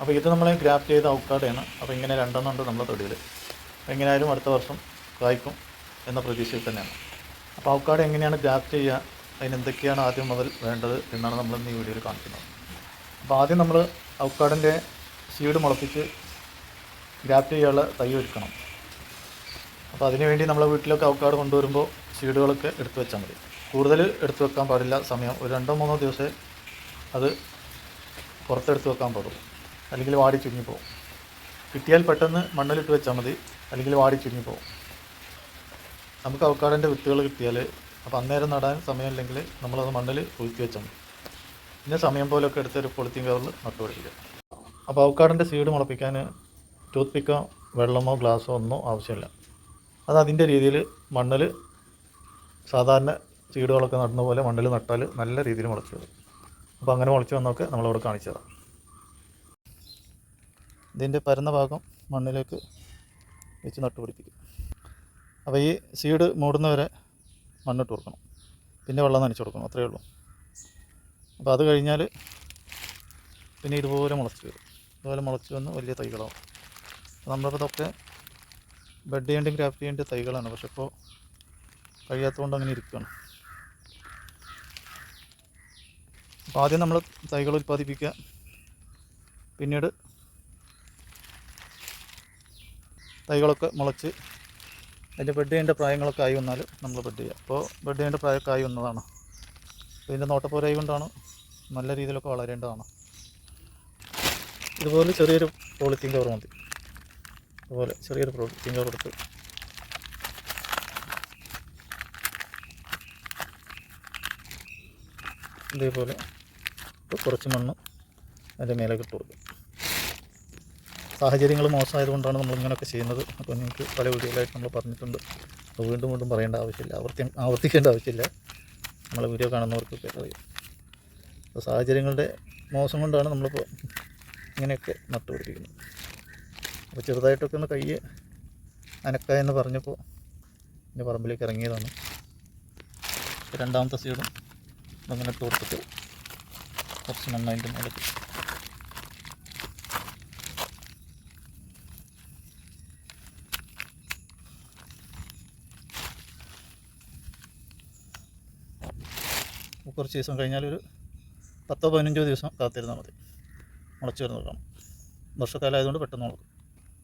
അപ്പോൾ ഇത് നമ്മൾ ഗ്രാഫ്റ്റ് ചെയ്ത ഔക്കാടയാണ് അപ്പോൾ ഇങ്ങനെ രണ്ടെണ്ണം ഉണ്ട് നമ്മുടെ തൊടിയിൽ അപ്പോൾ എങ്ങനെയായാലും അടുത്ത വർഷം കായ്ക്കും എന്ന പ്രതീക്ഷയിൽ തന്നെയാണ്. അപ്പോൾ ഔക്കാട് എങ്ങനെയാണ് ഗ്രാഫ്റ്റ് ചെയ്യുക? അതിന് എന്തൊക്കെയാണ് ആദ്യം മുതൽ വേണ്ടത് എന്നാണ് നമ്മൾ ഇന്ന് ഈ വീഡിയോയിൽ കാണിക്കുന്നത്. അപ്പോൾ ആദ്യം നമ്മൾ ഔക്കാടിന്റെ സീഡ് മുളപ്പിച്ച് ഗ്രാഫ്റ്റ് ചെയ്യാനുള്ള തൈ ഒരുക്കണം. അപ്പോൾ അതിനുവേണ്ടി നമ്മളെ വീട്ടിലൊക്കെ ഔക്കാട് കൊണ്ടുവരുമ്പോൾ സീഡുകളൊക്കെ എടുത്തു വെച്ചാൽ മതി. കൂടുതൽ എടുത്തു വെക്കാൻ പാടില്ല. സമയം ഒരു രണ്ടോ മൂന്നോ ദിവസമേ അത് പുറത്തെടുത്ത് വെക്കാൻ പാടുള്ളൂ. അല്ലെങ്കിൽ വാടി ചുരുങ്ങിപ്പോവും കിട്ടിയാൽ പെട്ടെന്ന് മണ്ണിലിട്ട് വെച്ചാൽ മതി. അല്ലെങ്കിൽ വാടി ചുരുങ്ങിപ്പോവും നമുക്ക് അവക്കാടിന്റെ വിത്തുകൾ കിട്ടിയാൽ അപ്പോൾ അന്നേരം നടാൻ സമയമില്ലെങ്കിൽ നമ്മളത് മണ്ണിൽ കുഴുത്തി വെച്ചാൽ മതി. പിന്നെ സമയം പോലൊക്കെ എടുത്ത് ഒരു പൊളിത്തീൻ കവറിൽ നട്ടുപിടിക്കുക അപ്പോൾ അവക്കാടിന്റെ സീഡ് മുളപ്പിക്കാൻ ടൂത്ത് പിക്കോ വെള്ളമോ ഗ്ലാസ്സോ ഒന്നും ആവശ്യമില്ല. അത് അതിന്റെ രീതിയിൽ മണ്ണിൽ സാധാരണ സീഡുകളൊക്കെ നടുന്ന പോലെ മണ്ണിൽ നട്ടാൽ നല്ല രീതിയിൽ മുളച്ചു അപ്പോൾ അങ്ങനെ മുളച്ച് വന്നൊക്കെ നമ്മളവിടെ കാണിച്ചു തരാം. ഇതിന്റെ പരന്ന ഭാഗം മണ്ണിലേക്ക് വെച്ച് നട്ടുപിടിപ്പിക്കും അപ്പോൾ ഈ സീഡ് മൂടുന്നവരെ മണ്ണിട്ട് കൊടുക്കണം. പിന്നെ വെള്ളം നനച്ചു കൊടുക്കണം അത്രയേ ഉള്ളൂ. അപ്പോൾ അത് കഴിഞ്ഞാൽ പിന്നെ ഇതുപോലെ മുളച്ച് വരും. ഇതുപോലെ മുളച്ച് വന്ന് വലിയ തൈകളാവും. നമ്മളിപ്പോൾ ഇതൊക്കെ ബെഡ് ചെയ്യേണ്ടി ഗ്രാഫ്റ്റ് ചെയ്യേണ്ട തൈകളാണ്. പക്ഷെ ഇപ്പോൾ കഴിയാത്തതുകൊണ്ട് അങ്ങനെ ഇരിക്കുകയാണ്. അപ്പോൾ ആദ്യം നമ്മൾ തൈകൾ ഉൽപ്പാദിപ്പിക്കുക. പിന്നീട് തൈകളൊക്കെ മുളച്ച് അതിന്റെ ബെഡ് ചെയ്യേണ്ട പ്രായങ്ങളൊക്കെ ആയി വന്നാൽ നമ്മൾ ബെഡ് ചെയ്യുക. അപ്പോൾ ബെഡ് ചെയ്യേണ്ട പ്രായമൊക്കെ ആയി വന്നതാണ്. ഇതിന്റെ നോട്ടപ്പോരായി കൊണ്ടാണ് നല്ല രീതിയിലൊക്കെ വളരേണ്ടതാണ്. ഇതുപോലെ ചെറിയൊരു പോളിത്തീൻ കവർ മതി. അതുപോലെ ചെറിയൊരു പോളിത്തീൻ കവർ എടുത്ത് ഇതേപോലെ കുറച്ച് മണ്ണ് അതിന്റെ മേലേക്ക് ഇട്ട് കൊടുക്കും സാഹചര്യങ്ങൾ മോശമായതുകൊണ്ടാണ് നമ്മൾ ഇങ്ങനെയൊക്കെ ചെയ്യുന്നത്. അപ്പോൾ നിങ്ങൾക്ക് പല വീഡിയോയിലായിട്ട് നമ്മൾ പറഞ്ഞിട്ടുണ്ട്. അപ്പോൾ വീണ്ടും വീണ്ടും പറയേണ്ട ആവശ്യമില്ല. ആവർത്തി ആവർത്തിക്കേണ്ട ആവശ്യമില്ല. നമ്മളെ വീഡിയോ കാണുന്നവർക്കൊക്കെ അറിയാം. അപ്പോൾ സാഹചര്യങ്ങളുടെ മോശം കൊണ്ടാണ് നമ്മളിപ്പോൾ ഇങ്ങനെയൊക്കെ നട്ടുപിടിപ്പിക്കുന്നത്. അപ്പോൾ ചെറുതായിട്ടൊക്കെ ഒന്ന് കൈ അനക്ക എന്ന് പറഞ്ഞപ്പോൾ എന്റെ പറമ്പിലേക്ക് ഇറങ്ങിയതാണ്. രണ്ടാമത്തെ സീഡും അങ്ങനെ ഇട്ട് കൊടുത്തിട്ട് കുറച്ച് നന്നായിട്ട് അതിന്റെ കുറച്ച് ദിവസം കഴിഞ്ഞാൽ ഒരു പത്തോ പതിനഞ്ചോ ദിവസം കാത്തിരുന്നാൽ മതി. മുളച്ചു വരുന്നത് കാണും വർഷക്കാലമായതുകൊണ്ട് പെട്ടെന്ന് മുളക്കും.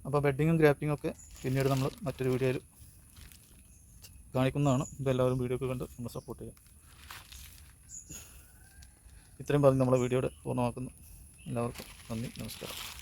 അപ്പോൾ ബെഡിങ്ങും ഗ്രാഫ്റ്റിങ്ങും ഒക്കെ പിന്നീട് നമ്മൾ മറ്റൊരു വീഡിയോയിൽ കാണിക്കുന്നതാണ്. ഇപ്പോൾ എല്ലാവരും വീഡിയോ ഒക്കെ കണ്ട് നമ്മൾ സപ്പോർട്ട് ചെയ്യാം ഇത്രയും പറഞ്ഞ് നമ്മളെ വീഡിയോയുടെ പൂർണമാക്കുന്നു. എല്ലാവർക്കും നന്ദി നമസ്കാരം.